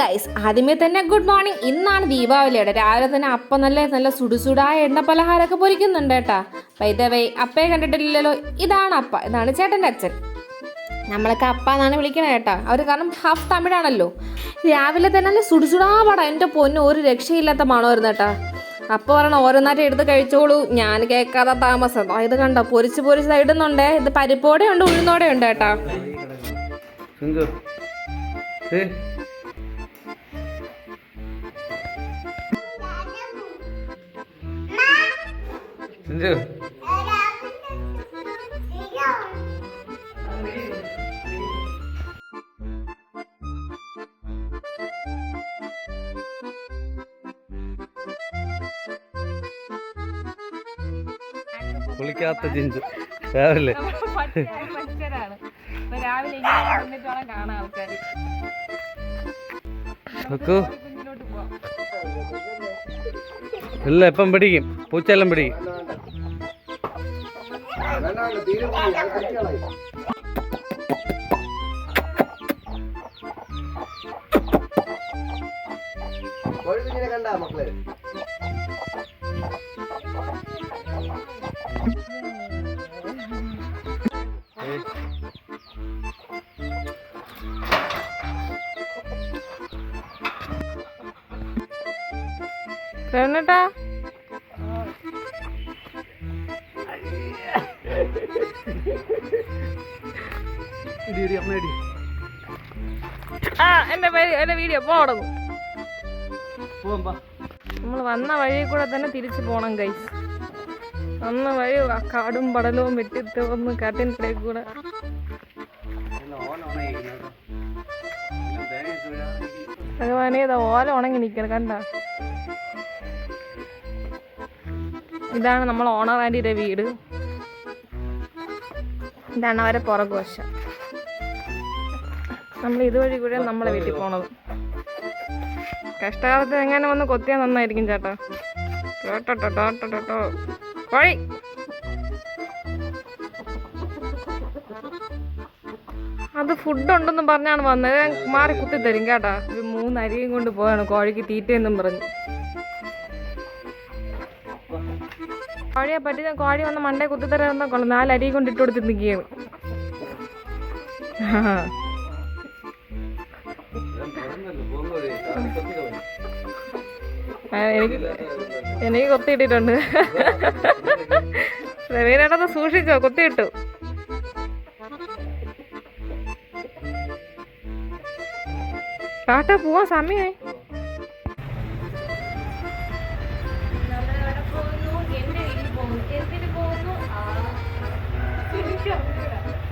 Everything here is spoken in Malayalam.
ഗൈസ് ആദ്യമേ തന്നെ ഗുഡ് മോർണിംഗ് ഇന്നാണ് ദീപാവലിയുടെ. രാവിലെ തന്നെ അപ്പം നല്ല നല്ല സുടുസുടായ എണ്ണ പലഹാരമൊക്കെ പൊരിക്കുന്നുണ്ട് കേട്ടാ. വൈദവൈ അപ്പയെ കണ്ടിട്ടില്ലല്ലോ? ഇതാണ് അപ്പ. ഇതാണ് ചേട്ടന്റെ അച്ഛൻ. നമ്മളൊക്കെ അപ്പ എന്നാണ് വിളിക്കണേ കേട്ടാ. അവർ കാരണം ഹാഫ് തമിഴാണല്ലോ. രാവിലെ തന്നെ നല്ല സുടുസുടാ പടം എന്റെ പൊന്ന് ഒരു രക്ഷയില്ലാത്ത മണമായിരുന്നു കേട്ടാ. അപ്പൊ പറയണം ഓരോന്നായിട്ട് എടുത്ത് കഴിച്ചോളൂ. ഞാൻ കേൾക്കാതെ താമസം. ഇത് കണ്ടോ? പൊരിച്ച് പൊരിച്ച് ഇടുന്നുണ്ടേ. ഇടുന്നുണ്ട് ഇത് പരിപ്പോടെ ഉണ്ട് ഉഴുന്നോടെ ഉണ്ട് കേട്ടാ. സിന്ധു കുളിക്കാത്ത ജിഞ്ചു. രാവിലെ. നോക്കൂ. ഇല്ല ഇപ്പം പിടിക്കും. പൂച്ചെല്ലാം പിടിക്കും. കോഴിക്കുഞ്ഞിനെ കണ്ടാ മക്കൾ? പ്രേമേട്ടാ ആ എന്റെ എന്റെ വീഡിയോ പോടങ്ങും നമ്മൾ വന്ന വഴി കൂടെ തന്നെ തിരിച്ചു പോണം കൈസ് വന്ന വഴി കാടും പടലവും വെട്ടിട്ട് വന്ന് കാട്ടിന്റെ കൂടെ. ഭഗവാനെ ഇതാ ഓല ഉണങ്ങി നിൽക്കണം കണ്ട? ഇതാണ് നമ്മൾ ഓണർ ആന്റിയുടെ വീട്. ഇതാണ് അവരെ പുറകുവശം നമ്മൾ ഇതുവഴി കൂടെ നമ്മളെ വീട്ടിൽ പോണത്. കഷ്ടകാലത്ത് എങ്ങനെ വന്ന് കൊത്തിയാൽ നന്നായിരിക്കും ചേട്ടാ. ടോട്ടോ ടോട്ടോ ടോട്ടോ അത് ഫുഡ് ഉണ്ടെന്ന് പറഞ്ഞാണ് വന്നത്. മാറി കുത്തി തരും കേട്ടാ. ഒരു മൂന്ന് അരിയും കൊണ്ട് പോവാണ്. കോഴിക്ക് തീറ്റയെന്നും പറഞ്ഞ്. കോഴിയെ പറ്റി കോഴി വന്ന് മണ്ടേ കുത്തിത്തരാൻ കൊള്ളു. നാലരി കൊണ്ട് ഇട്ട് കൊടുത്ത് നിൽക്കുകയാണ് എനിക്ക് എനിക്ക് കൊത്തിയിട്ടിട്ടുണ്ട് പ്രവീണേട്ടത് സൂക്ഷിച്ചോ കൊത്തിയിട്ടു കാട്ടാ പോവാൻ സമയമായി 对，对，